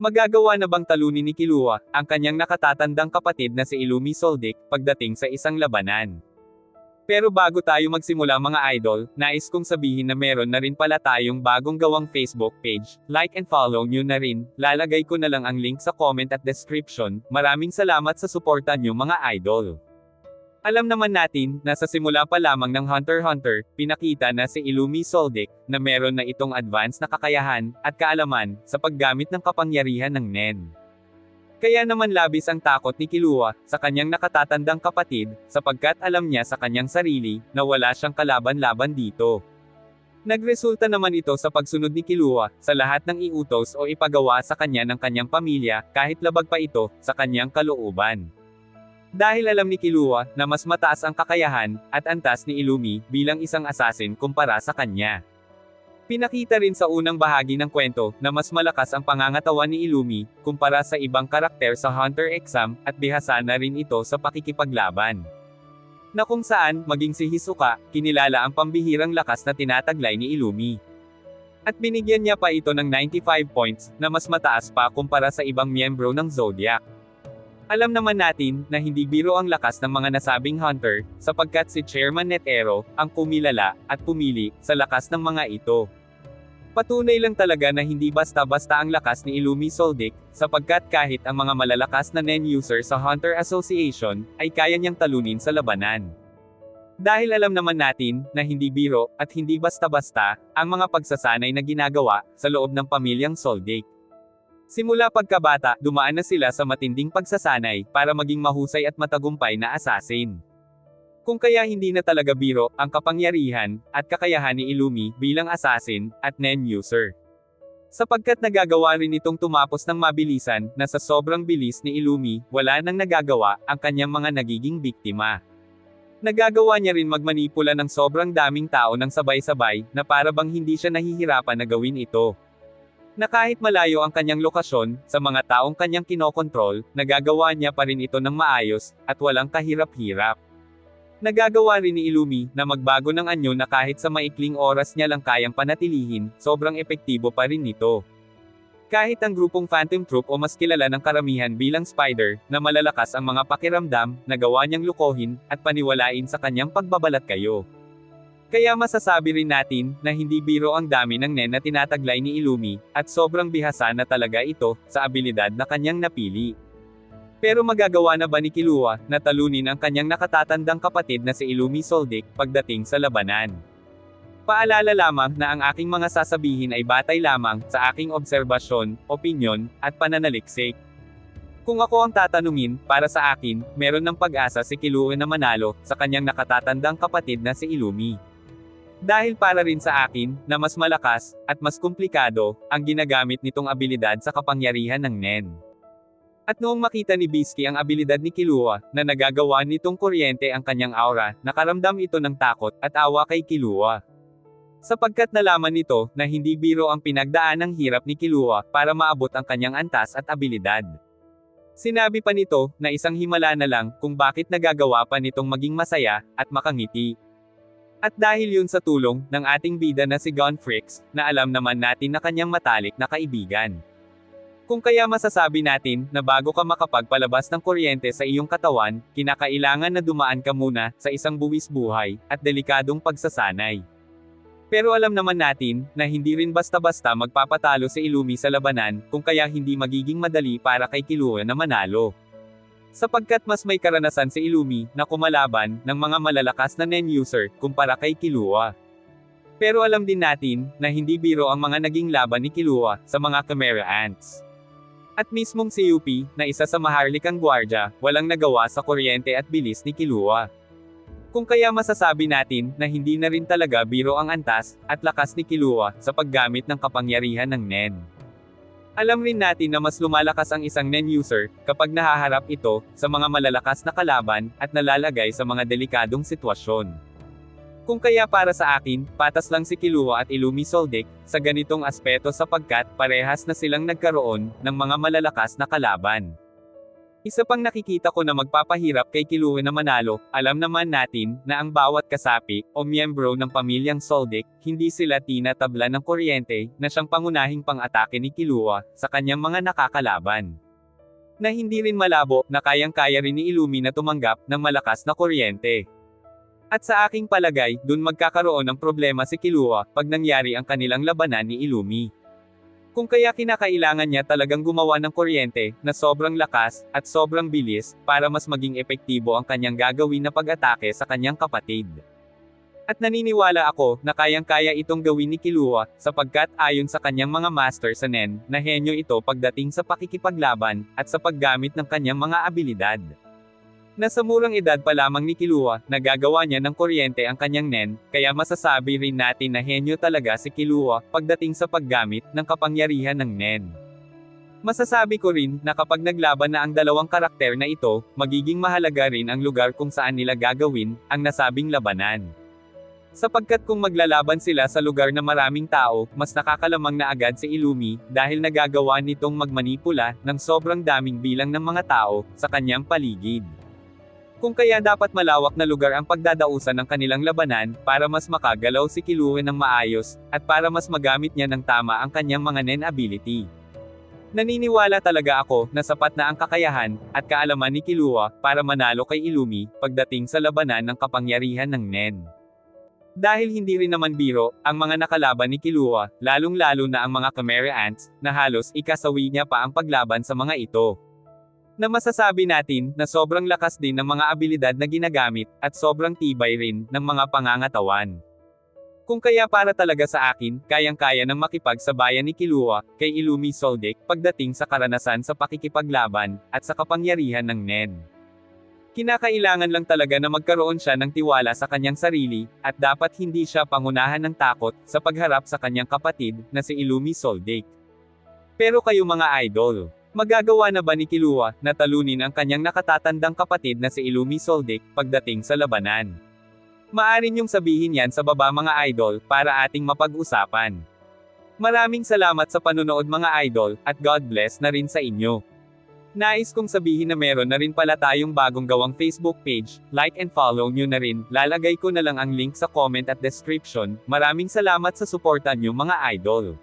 Magagawa na bang talunin ni Kilua, ang kanyang nakatatandang kapatid na si Ilumi Soldic, pagdating sa isang labanan? Pero bago tayo magsimula mga idol, nais kong sabihin na meron na rin pala tayong bagong gawang Facebook page, like and follow nyo na rin, lalagay ko na lang ang link sa comment at description, maraming salamat sa suporta nyo mga idol. Alam naman natin, na sa simula pa lamang ng Hunter x Hunter, pinakita na si Illumi Soldic, na meron na itong advanced na kakayahan, at kaalaman, sa paggamit ng kapangyarihan ng Nen. Kaya naman labis ang takot ni Kilua, sa kanyang nakatatandang kapatid, sapagkat alam niya sa kanyang sarili, na wala siyang kalaban-laban dito. Nagresulta naman ito sa pagsunod ni Kilua, sa lahat ng iutos o ipagawa sa kanya ng kanyang pamilya, kahit labag pa ito, sa kanyang kalooban. Dahil alam ni Kilua, na mas mataas ang kakayahan, at antas ni Ilumi, bilang isang assassin kumpara sa kanya. Pinakita rin sa unang bahagi ng kwento, na mas malakas ang pangangatawan ni Illumi, kumpara sa ibang karakter sa Hunter exam, at bihasa na rin ito sa pakikipaglaban. Na kung saan, maging si Hisoka, kinilala ang pambihirang lakas na tinataglay ni Illumi. At binigyan niya pa ito ng 95 points, na mas mataas pa kumpara sa ibang miyembro ng Zodiac. Alam naman natin, na hindi biro ang lakas ng mga nasabing hunter, sapagkat si Chairman Netero, ang kumilala, at pumili, sa lakas ng mga ito. Patunay lang talaga na hindi basta-basta ang lakas ni Illumi Soldic, sapagkat kahit ang mga malalakas na NEN user sa Hunter Association, ay kaya niyang talunin sa labanan. Dahil alam naman natin, na hindi biro, at hindi basta-basta, ang mga pagsasanay na ginagawa, sa loob ng pamilyang Soldic. Simula pagkabata, dumaan na sila sa matinding pagsasanay, para maging mahusay at matagumpay na assassin. Kung kaya hindi na talaga biro, ang kapangyarihan, at kakayahan ni Illumi, bilang assassin, at NEN user. Sapagkat nagagawa rin itong tumapos ng mabilisan, na sa sobrang bilis ni Illumi, wala nang nagagawa, ang kanyang mga nagiging biktima. Nagagawa niya rin magmanipula ng sobrang daming tao ng sabay-sabay, na para bang hindi siya nahihirapan na gawin ito. Na kahit malayo ang kanyang lokasyon, sa mga taong kanyang kinokontrol, nagagawa niya pa rin ito ng maayos, at walang kahirap-hirap. Nagagawa rin ni Illumi, na magbago ng anyo na kahit sa maikling oras niya lang kayang panatilihin, sobrang epektibo pa rin nito. Kahit ang grupong Phantom Troop o mas kilala ng karamihan bilang Spider, na malalakas ang mga pakiramdam, nagawa niyang lukohin, at paniwalain sa kanyang pagbabalat kayo. Kaya masasabi rin natin, na hindi biro ang dami ng nen na tinataglay ni Illumi, at sobrang bihasa na talaga ito, sa abilidad na kanyang napili. Pero magagawa na ba ni Kilua, na talunin ang kanyang nakatatandang kapatid na si Illumi Soldic, pagdating sa labanan? Paalala lamang na ang aking mga sasabihin ay batay lamang, sa aking obserbasyon, opinyon, at pananaliksik. Kung ako ang tatanungin, para sa akin, meron ng pag-asa si Kilua na manalo, sa kanyang nakatatandang kapatid na si Illumi. Dahil para rin sa akin, na mas malakas, at mas komplikado, ang ginagamit nitong abilidad sa kapangyarihan ng Nen. At noong makita ni Bisky ang abilidad ni Kilua, na nagagawa nitong kuryente ang kanyang aura, nakaramdam ito ng takot, at awa kay Kilua. Sapagkat nalaman nito, na hindi biro ang pinagdaan ng hirap ni Kilua, para maabot ang kanyang antas at abilidad. Sinabi pa nito, na isang himala na lang, kung bakit nagagawa pa nitong maging masaya, at makangiti. At dahil yun sa tulong, ng ating bida na si Gunfrix, na alam naman natin na kanyang matalik na kaibigan. Kung kaya masasabi natin, na bago ka makapagpalabas ng kuryente sa iyong katawan, kinakailangan na dumaan ka muna, sa isang buwis buhay, at delikadong pagsasanay. Pero alam naman natin, na hindi rin basta-basta magpapatalo si Illumi sa labanan, kung kaya hindi magiging madali para kay Kilua na manalo. Sapagkat mas may karanasan si Illumi, na kumalaban, ng mga malalakas na NEN user, kumpara kay Kilua. Pero alam din natin, na hindi biro ang mga naging laban ni Kilua, sa mga Chimera Ants. At mismong si UP, na isa sa maharlikang gwardya, walang nagawa sa kuryente at bilis ni Kilua. Kung kaya masasabi natin, na hindi na rin talaga biro ang antas, at lakas ni Kilua, sa paggamit ng kapangyarihan ng NEN. Alam rin natin na mas lumalakas ang isang NEN user, kapag nahaharap ito, sa mga malalakas na kalaban, at nalalagay sa mga delikadong sitwasyon. Kung kaya para sa akin, patas lang si Kilua at Illumi Soldic, sa ganitong aspeto sapagkat, parehas na silang nagkaroon, ng mga malalakas na kalaban. Isa pang nakikita ko na magpapahirap kay Kilue na manalo, alam naman natin, na ang bawat kasapi, o miyembro ng pamilyang Soldic, hindi sila tinatabla ng kuryente, na siyang pangunahing pang-atake ni Kilua, sa kanyang mga nakakalaban. Na hindi rin malabo, na kayang-kaya rin ni Illumi na tumanggap, ng malakas na kuryente. At sa aking palagay, dun magkakaroon ng problema si Kilua, pag nangyari ang kanilang labanan ni Illumi. Kung kaya kinakailangan niya talagang gumawa ng kuryente, na sobrang lakas, at sobrang bilis, para mas maging epektibo ang kanyang gagawin na pag-atake sa kanyang kapatid. At naniniwala ako, na kayang-kaya itong gawin ni Kilua, sapagkat ayon sa kanyang mga master sa Nen, na henyo ito pagdating sa pakikipaglaban, at sa paggamit ng kanyang mga abilidad. Nasa murang edad pa lamang ni Kilua, nagagawa niya ng kuryente ang kanyang nen, kaya masasabi rin natin na henyo talaga si Kilua, pagdating sa paggamit ng kapangyarihan ng nen. Masasabi ko rin, na kapag naglaban na ang dalawang karakter na ito, magiging mahalaga rin ang lugar kung saan nila gagawin, ang nasabing labanan. Sapagkat kung maglalaban sila sa lugar na maraming tao, mas nakakalamang na agad si Illumi, dahil nagagawa nitong magmanipula, ng sobrang daming bilang ng mga tao, sa kanyang paligid. Kung kaya dapat malawak na lugar ang pagdadausan ng kanilang labanan, para mas makagalaw si Kilue ng maayos, at para mas magamit niya ng tama ang kanyang mga nen ability. Naniniwala talaga ako, na sapat na ang kakayahan, at kaalaman ni Kilua, para manalo kay Illumi, pagdating sa labanan ng kapangyarihan ng nen. Dahil hindi rin naman biro, ang mga nakalaban ni Kilua, lalong-lalo na ang mga Chimera Ants, na halos ikasawi niya pa ang paglaban sa mga ito na masasabi natin na sobrang lakas din ng mga abilidad na ginagamit, at sobrang tibay rin ng mga pangangatawan. Kung kaya para talaga sa akin, kayang-kaya ng makipagsabayan ni Kilua, kay Illumi Soldic, pagdating sa karanasan sa pakikipaglaban, at sa kapangyarihan ng Nen. Kinakailangan lang talaga na magkaroon siya ng tiwala sa kanyang sarili, at dapat hindi siya pangunahan ng takot, sa pagharap sa kanyang kapatid, na si Illumi Soldic. Pero kayo mga idol, Magagawa na ba ni Kilua, na talunin ang kanyang nakatatandang kapatid na si Illumi Soldic, pagdating sa labanan? Maaari niyong sabihin yan sa baba mga idol, para ating mapag-usapan. Maraming salamat sa panunood mga idol, at God bless na rin sa inyo. Nais kong sabihin na meron na rin pala tayong bagong gawang Facebook page, like and follow nyo na rin, lalagay ko na lang ang link sa comment at description, maraming salamat sa suporta nyo mga idol.